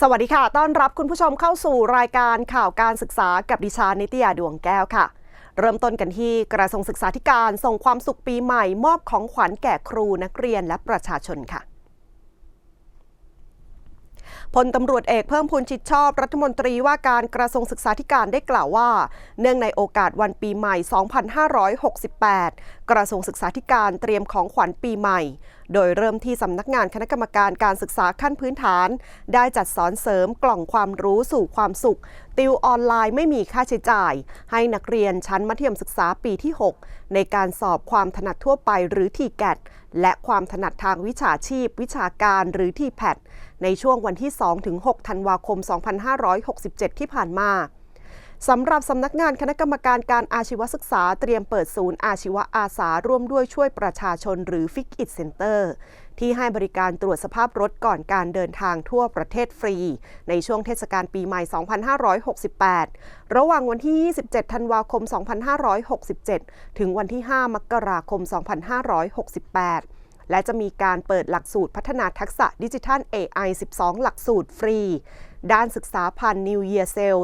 สวัสดีค่ะ ต้อนรับคุณผู้ชมเข้าสู่รายการข่าวการศึกษากับดิฉันนิตยาดวงแก้วค่ะ เริ่มต้นกันที่กระทรวงศึกษาธิการส่งความสุขปีใหม่มอบของขวัญแก่ครูนักเรียนและประชาชนค่ะพลตำรวจเอกเพิ่มพูนชิดชอบรัฐมนตรีว่าการกระทรวงศึกษาธิการได้กล่าวว่า เนื่องในโอกาสวันปีใหม่ 2568 กระทรวงศึกษาธิการเตรียมของขวัญปีใหม่ โดยเริ่มที่สำนักงานคณะกรรมการการศึกษาขั้นพื้นฐาน ได้จัดสอนเสริมกล่องความรู้สู่ความสุข ติวออนไลน์ไม่มีค่าใช้จ่าย ให้นักเรียนชั้นมัธยมศึกษาปีที่ 6 ในการสอบความถนัดทั่วไปหรือ t ีแกและความถนัดทางวิชาชีพ วิชาการหรือ t ีแพดในช่วงวันที่ 2-6 ธันวาคม 2567 ที่ผ่านมา สำหรับสำนักงานคณะกรรมการการอาชีวศึกษาเตรียมเปิดศูนย์อาชีวอาสาร่วมด้วยช่วยประชาชนหรือ Fix It Center ที่ให้บริการตรวจสภาพรถก่อนการเดินทางทั่วประเทศฟรี ในช่วงเทศกาลปีใหม่ 2568 ระหว่างวันที่ 27 ธันวาคม 2567 ถึงวันที่ 5 มกราคม 2568 และจะมีการเปิดหลักสูตรพัฒนาทักษะดิจิทัล AI 12 หลักสูตรฟรี ด้านศึกษาพันธ์ New Year Sale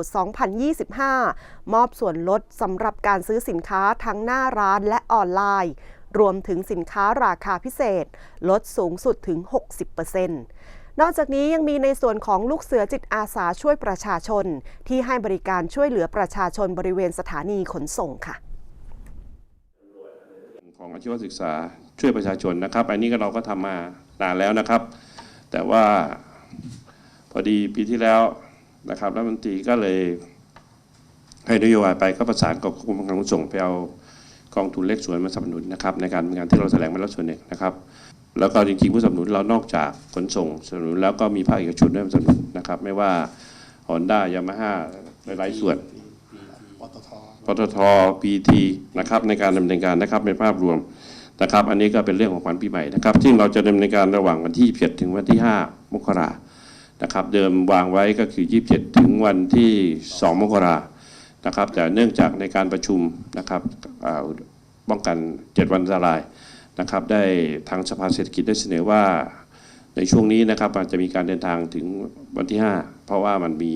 2025 มอบส่วนลดสำหรับการซื้อสินค้าทั้งหน้าร้านและออนไลน์ รวมถึงสินค้าราคาพิเศษ ลดสูงสุดถึง 60%นอกจากนี้ยังมีในส่วนของลูกเสือจิตอาสาช่วยประชาชน ที่ให้บริการช่วยเหลือประชาชนบริเวณสถานีขนส่งค่ะ ของอาชีวศึกษาช่วยประชาชนนะครับ อันนี้ก็เราก็ทำมานานแล้วนะครับ แต่ว่าพอดีปีที่แล้วนะครับรัฐมนตรีก็เลยให้นโยบายไปก็ประสานกับกรมการขนส่งไปเอากองทุนเล็กสวนมาสนับสนุนนะครับในการงานที่เราแถลงมาแล้วส่วนหนึ่งนะครับ แล้วก็จริงๆผู้สนับสนุนเรานอกจากขนส่งสนับสนุนแล้วก็มีภาคเอกชนด้วยสนับสนุนนะครับ ไม่ว่าฮอนด้ายามาฮ่าหลายๆส่วนปตท ตทพีทีนะครับในการดำเนินการนะครับในภาพรวมนะครับ อันนี้ก็เป็นเรื่องของขวัญปีใหม่นะครับซึ่งเราจะดำเนินการระหว่างวันที่7ถึงวันที่ 5 มกรานะครับ เดิมวางไว้ก็คือ 27 ถึงวันที่ 2 มกรานะครับ แต่เนื่องจากในการประชุมนะครับป้องกัน 7 วันอันตรายนะครับ ได้ทางสภาเศรษฐกิจได้เสนอว่าในช่วงนี้นะครับอาจจะมีการเดินทางถึงวันที่ 5 เพราะว่ามันมี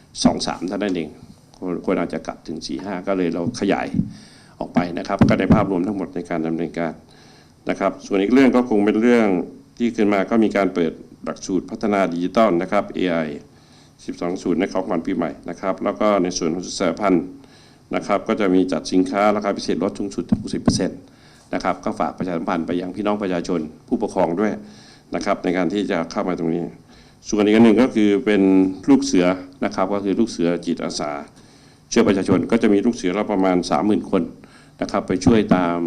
2-3ท่านั้นเอง ควรอาจจะกลับถึง 4 5 ก็เลยเราขยายออกไปนะครับ ก็ในภาพรวมทั้งหมดในการดำเนินการนะครับ ส่วนอีกเรื่องก็คงเป็นเรื่องที่ขึ้นมาก็มีการเปิดหลักสูตรพัฒนาดิจิตอลนะครับ AI 12สูตรในของขวัญปีใหม่นะครับ แล้วก็ในส่วนของสุสานพันธุ์นะครับ ก็จะมีจัดสินค้าราคาพิเศษลดสูงสุด60%นะครับ ก็ฝากประชาสัมพันธ์ไปยังพี่น้องประชาชนผู้ปกครองด้วยนะครับ ในการที่จะเข้ามาตรงนี้ ส่วนอีกอันหนึ่งก็คือเป็นลูกเสือนะครับ ก็คือลูกเสือจิตอาสา ช่วยประชาชนก็จะมีลูกเสือเราประมาณ 30,000 คนนะครับไปช่วยตาม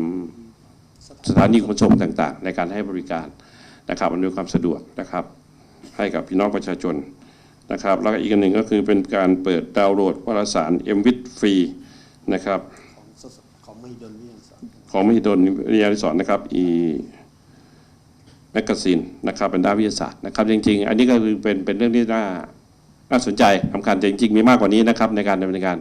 สถานีขนส่งต่างๆ ในการให้บริการนะครับอำนวยความสะดวกนะครับ ให้กับพี่น้องประชาชนนะครับแล้วก็อีกอันหนึ่งก็คือเป็นการเปิดดาวน์โหลดวารสาร m w i t ฟรีนะครับของมหิดลวิทยาศาสตร์ของมหิดลวิทยาธิสอนนะครับอีแมกกาซีนนะครับเป็นด้านวิทยาศาสตร์นะครับจริงๆ อันนี้ก็คือเป็นเป็นเรื่องที่น่า น่าสนใจสำคัญแต่จริงๆมีมากกว่านี้นะครับในการดำเนินการ